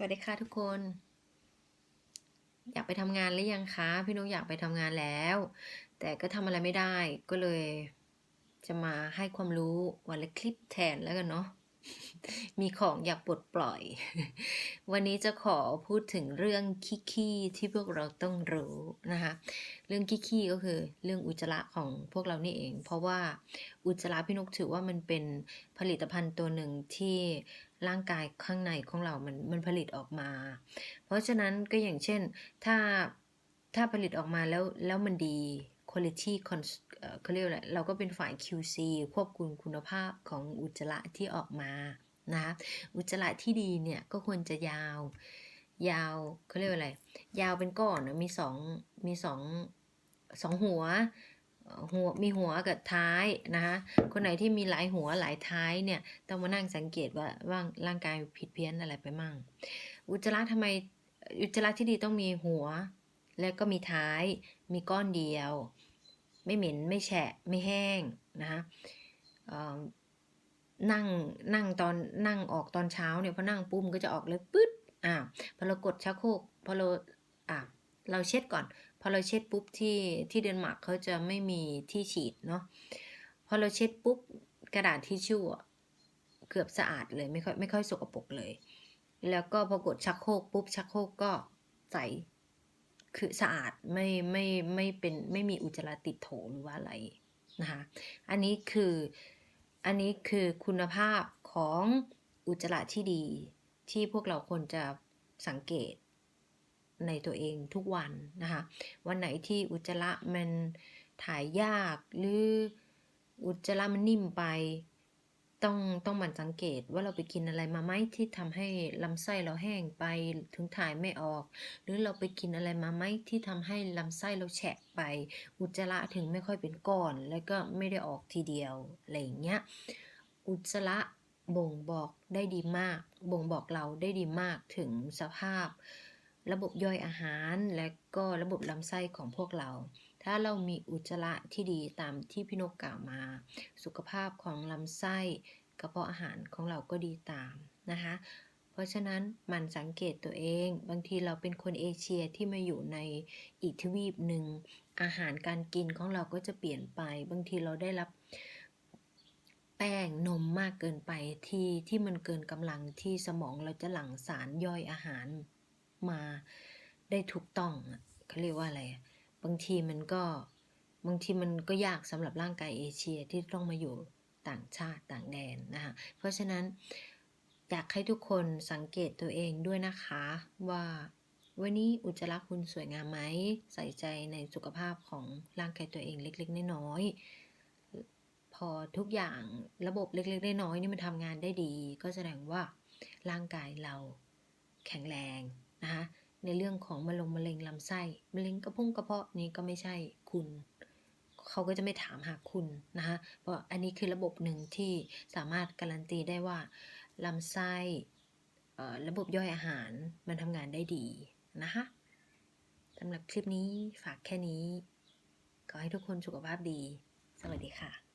สวัสดีค่ะทุกคน อยากไปทำงานหรือยังคะ พี่นุ๊กอยากไปทำงานแล้ว แต่ก็ทำอะไรไม่ได้ก็เลย จะมาให้ความรู้วันละคลิปแทนแล้วกันเนาะมีของอยากปลดปล่อย วันนี้จะขอพูดถึงเรื่องขี้ๆที่พวกเราต้องรู้นะคะ เรื่องขี้ๆก็คือเรื่องอุจจาระของพวกเรานี่เอง เพราะว่าอุจจาระพี่นกถือว่ามันเป็นผลิตภัณฑ์ตัวหนึ่งที่ ร่างกายข้างในของเรามันมันผลิตออกมา เพราะฉะนั้นก็อย่างเช่นถ้าถ้าผลิตออกมาแล้วแล้วมันดี quality เขาเรียกอะไรเราก็เป็นฝ่าย QC ควบคุมคุณภาพของอุจจาระที่ออกมานะคะอุจจาระที่ดีเนี่ยก็ควรจะยาว ยาวเขาเรียกว่าอะไร ยาวเป็นก้อนนะมีสองมีสองสองหัว หัวมีหัวกับท้ายนะคะคนไหนที่มีหลายหัวหลายท้ายเนี่ยต้องมานั่งสังเกตว่าว่าร่างกายผิดเพี้ยนอะไรไปมั่ง อุจจาระทำไมอุจจาระที่ดีต้องมีหัว แล้วก็มีท้าย มีก้อนเดียว ไม่เหม็นไม่แฉะไม่แห้งนะคะนั่งนั่งตอนนั่งออกตอนเช้าเนี่ยพอนั่งปุ๊บมันก็จะออกเลยปึ๊ดอ่าพอเรากดชักโครกพอเราอ่าเราเช็ดก่อน พอเราเช็ดปุ๊บที่ที่เดนมาร์กเขาจะไม่มีที่ฉีดเนาะพอเราเช็ดปุ๊บกระดาษทิชชู่เกือบสะอาดเลยไม่ค่อยไม่ค่อยสกปรกเลย แล้วก็พอกดชักโครกปุ๊บชักโครกก็ใสคือสะอาดไม่ไม่ไม่เป็นไม่มีอุจจาระติดโถหรือว่าอะไรนะคะอันนี้คืออันนี้คือคุณภาพของอุจจาระที่ดีที่พวกเราควรจะสังเกต ในตัวเองทุกวันนะคะ วันไหนที่อุจจาระมันถ่ายยากหรืออุจจาระมันนิ่มไป ต้องต้องหมั่นสังเกตว่าเราไปกินอะไรมาไหมที่ทำให้ลำไส้เราแห้งไปถึงถ่ายไม่ออก หรือเราไปกินอะไรมาไหมที่ทำให้ลำไส้เราแฉะไป อุจจาระถึงไม่ค่อยเป็นก้อน แล้วก็ไม่ได้ออกทีเดียวอะไรอย่างเงี้ยอุจจาระบ่งบอกได้ดีมาก บ่งบอกเราได้ดีมากถึงสภาพ ระบบย่อยอาหาร และก็ระบบลำไส้ของพวกเรา ถ้าเรามีอุจจาระที่ดีตามที่พี่นกกล่าวมา สุขภาพของลำไส้กระเพาะอาหารของเราก็ดีตามนะคะ เพราะฉะนั้นหมันสังเกตตัวเอง บางทีเราเป็นคนเอเชียที่มาอยู่ในอีกทวีปหนึ่ง อาหารการกินของเราก็จะเปลี่ยนไป บางทีเราได้รับแป้งนมมากเกินไปที่ที่มันเกินกำลังที่สมองเราจะหลั่งสารย่อยอาหาร มาได้ถูกต้องเขาเรียกว่าอะไร บางทีมันก็บางทีมันก็ยากสำหรับร่างกายเอเชียที่ต้องมาอยู่ต่างชาติต่างแดนนะคะเพราะฉะนั้นอยากให้ทุกคนสังเกตตัวเองด้วยนะคะว่าวันนี้อุจจาระคุณสวยงามไหม ใส่ใจในสุขภาพของร่างกายตัวเองเล็ก ๆ น้อยๆพอทุกอย่างระบบเล็ก ๆ น้อยๆนี่มันทำงานได้ดี ก็แสดงว่าร่างกายเราแข็งแรง นะคะในเรื่องของมะลงมะเร็งลำไส้มะเร็งกระพุ้งกระเพาะนี่ก็ไม่ใช่คุณ เขาก็จะไม่ถามหาคุณนะคะเพราะอันนี้คือระบบหนึ่งที่สามารถการันตีได้ว่าลำไส้ระบบย่อยอาหารมันทำงานได้ดีนะคะสำหรับคลิปนี้ฝากแค่นี้ ขอให้ทุกคนสุขภาพดี สวัสดีค่ะ